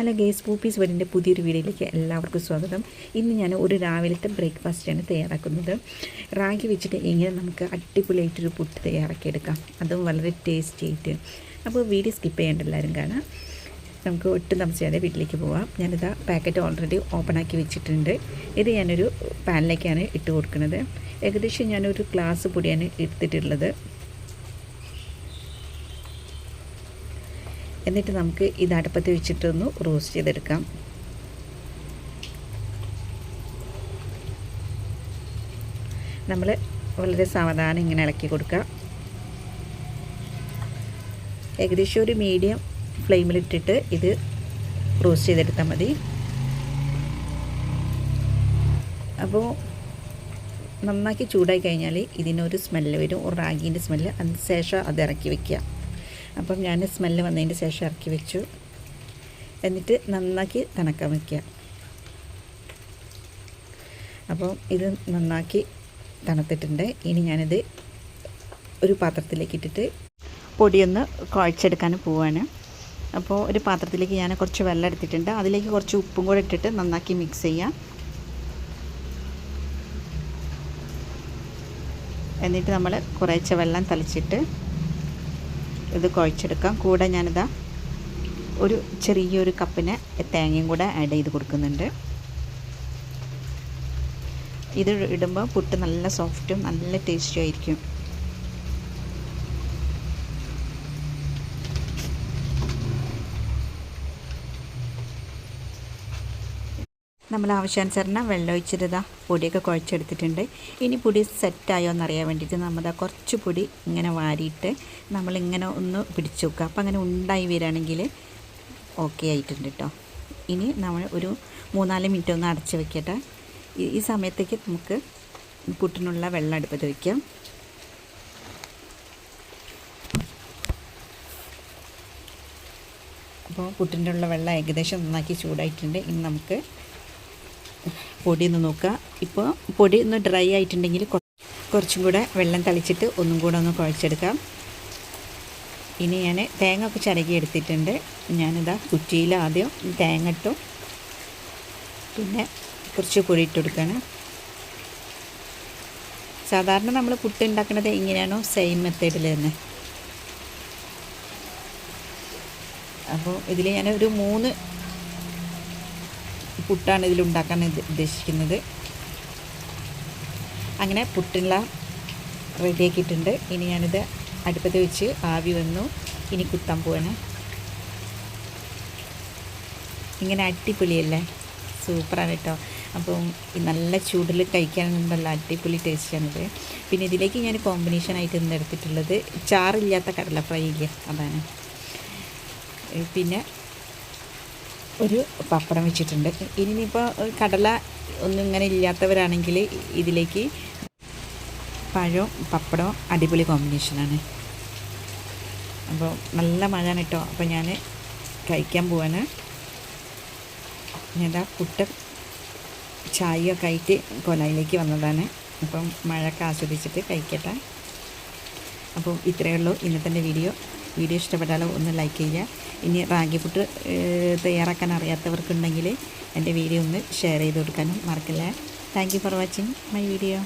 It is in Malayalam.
ഹലോ ഗേസ് പൂപ്പീസ് വീടിന്റെ പുതിയൊരു വീഡിയോയിലേക്ക് എല്ലാവർക്കും സ്വാഗതം. ഇന്ന് ഞാൻ ഒരു രാവിലത്തെ ബ്രേക്ക്ഫാസ്റ്റാണ് തയ്യാറാക്കുന്നത്. റാഗി വെച്ചിട്ട് എങ്ങനെ നമുക്ക് അടിപൊളിയായിട്ടൊരു പുട്ട് തയ്യാറാക്കിയെടുക്കാം. അതും വളരെ ടേസ്റ്റി ആയിട്ട്. അപ്പോൾ വീഡിയോ സ്കിപ്പ് ചെയ്യേണ്ട എല്ലാവരും കാണാം. നമുക്ക് ഒട്ടും താമസിയാതെ വീട്ടിലേക്ക് പോവാം. ഞാനിതാ പാക്കറ്റ് ഓൾറെഡി ഓപ്പൺ ആക്കി വെച്ചിട്ടുണ്ട്. ഇത് ഞാനൊരു പാനിലേക്കാണ് ഇട്ട് കൊടുക്കുന്നത്. ഏകദേശം ഞാനൊരു ഗ്ലാസ് പൊടിയാണ് എടുത്തിട്ടുള്ളത്. എന്നിട്ട് നമുക്ക് ഇത് അടുപ്പത്ത് വെച്ചിട്ടൊന്ന് റോസ്റ്റ് ചെയ്തെടുക്കാം. നമ്മൾ വളരെ സാവധാനം ഇങ്ങനെ ഇളക്കി കൊടുക്കുക. ഏകദേശം ഒരു മീഡിയം ഫ്ലെയിമിലിട്ടിട്ട് ഇത് റോസ്റ്റ് ചെയ്തെടുത്താൽ മതി. അപ്പോൾ നന്നാക്കി ചൂടായി കഴിഞ്ഞാൽ ഇതിനൊരു സ്മെല്ല് വരും. ഒരു റാഗീന്റെ സ്മെല്ല് അതിന് ശേഷം അത് ഇറക്കി വയ്ക്കുക അപ്പം ഞാൻ സ്മെല്ല് വന്നതിന്റെ ശേഷം ഇറക്കി വെച്ചു. എന്നിട്ട് നന്നാക്കി തണക്കാൻ വയ്ക്കുക അപ്പം ഇത് നന്നാക്കി തണുത്തിട്ടുണ്ട്. ഇനി ഞാനിത് ഒരു പാത്രത്തിലേക്ക് ഇട്ടിട്ട് പൊടിയൊന്ന് കുഴച്ചെടുക്കാൻ പോവാണ്. അപ്പോൾ ഒരു പാത്രത്തിലേക്ക് ഞാൻ കുറച്ച് വെള്ളം എടുത്തിട്ടുണ്ട്. അതിലേക്ക് കുറച്ച് ഉപ്പും കൂടെ ഇട്ടിട്ട് നന്നാക്കി മിക്സ് ചെയ്യാം. എന്നിട്ട് നമ്മൾ കുറേച്ച വെള്ളം തളിച്ചിട്ട് ഇത് കുഴച്ചെടുക്കാം. കൂടെ ഞാനിതാ ഒരു ചെറിയൊരു കപ്പിന് തേങ്ങയും കൂടെ ആഡ് ചെയ്ത് കൊടുക്കുന്നുണ്ട്. ഇത് ഇടുമ്പോൾ പുട്ട് നല്ല സോഫ്റ്റും നല്ല ടേസ്റ്റും ആയിരിക്കും. നമ്മൾ ആവശ്യാനുസരണം വെള്ളം ഒഴിച്ചിരുതാ പൊടിയൊക്കെ കുഴച്ചെടുത്തിട്ടുണ്ട്. ഇനി പൊടി സെറ്റായോ എന്നറിയാൻ വേണ്ടിയിട്ട് നമ്മൾ കുറച്ച് പൊടി ഇങ്ങനെ വാരിയിട്ട് നമ്മളിങ്ങനെ ഒന്ന് പിടിച്ചു വെക്കുക. അപ്പോൾ അങ്ങനെ ഉണ്ടായി വരികയാണെങ്കിൽ ഓക്കെ ആയിട്ടുണ്ട് കേട്ടോ. ഇനി നമ്മൾ ഒരു മൂന്നാൽ മിനിറ്റ് ഒന്ന് അടച്ച് വെക്കട്ടെ. ഈ സമയത്തേക്ക് നമുക്ക് പുട്ടിനുള്ള വെള്ളം അടുപ്പത്ത് വയ്ക്കാം അപ്പോൾ പുട്ടിന്റെ ഉള്ള വെള്ളം ഏകദേശം നന്നാക്കി ചൂടായിട്ടുണ്ട്. ഇനി നമുക്ക് പൊടി ഒന്ന് നോക്കുക. ഇപ്പോൾ പൊടി ഒന്ന് ഡ്രൈ ആയിട്ടുണ്ടെങ്കിൽ കുറച്ചും കൂടെ വെള്ളം തളിച്ചിട്ട് ഒന്നും കൂടെ ഒന്ന് കുഴച്ചെടുക്കാം. ഇനി ഞാൻ തേങ്ങ ഒക്കെ ചിരകി എടുത്തിട്ടുണ്ട്. ഞാനിതാ കുറ്റിയിൽ ആദ്യം തേങ്ങ ഇട്ടു. പിന്നെ കുറച്ച് പൊടി ഇട്ട് സാധാരണ നമ്മൾ പുട്ട് ഉണ്ടാക്കുന്നത് എങ്ങനെയാണോ സെയിം മെത്തേഡിൽ തന്നെ. അപ്പോൾ ഇതിൽ ഞാൻ ഒരു മൂന്ന് പുട്ടാണ് ഇതിലുണ്ടാക്കാൻ ഉദ്ദേശിക്കുന്നത്. അങ്ങനെ പുട്ടുള്ള റെഡിയാക്കിയിട്ടുണ്ട് ഇനി ഞാനിത് അടുപ്പത്ത് വെച്ച് ആവി വന്നു. ഇനി കുത്താൻ പോവാണ്. ഇങ്ങനെ അടിപൊളിയല്ലേ? സൂപ്പറാണ് കേട്ടോ അപ്പം നല്ല ചൂടിൽ കഴിക്കാനുണ്ടല്ല അടിപൊളി ടേസ്റ്റാണിത്. പിന്നെ ഇതിലേക്ക് ഞാൻ കോമ്പിനേഷൻ ആയിട്ട് ഇന്ന് എടുത്തിട്ടുള്ളത് ചാറില്ലാത്ത കടല ഫ്രൈ ഇല്ല? അതാണ്. പിന്നെ ഒരു പപ്പടം വെച്ചിട്ടുണ്ട്. ഇനിയിപ്പോൾ കടല ഒന്നും ഇങ്ങനെ ഇല്ലാത്തവരാണെങ്കിൽ ഇതിലേക്ക് പഴവും പപ്പടവും അടിപൊളി കോമ്പിനേഷനാണ് അപ്പോൾ നല്ല മഴയാണ് കേട്ടോ അപ്പോൾ ഞാൻ കഴിക്കാൻ പോവാണ്. ഞാൻ പുട്ട് ചായയൊക്കെ ആയിട്ട് കൊലയിലേക്ക് വന്നതാണ്. അപ്പം മഴയൊക്കെ ആസ്വദിച്ചിട്ട് കഴിക്കട്ടെ. അപ്പോൾ ഇത്രയേ ഉള്ളൂ ഇന്നത്തെ വീഡിയോ. വീഡിയോ ഇഷ്ടപ്പെട്ടാലോ ഒന്ന് ലൈക്ക് ചെയ്യുക. ഇനി റാഗി ഫുഡ് തയ്യാറാക്കാൻ അറിയാത്തവർക്കുണ്ടെങ്കിൽ എന്റെ വീഡിയോ ഒന്ന് ഷെയർ ചെയ്ത് കൊടുക്കാനും മറക്കില്ല. Thank for watching my video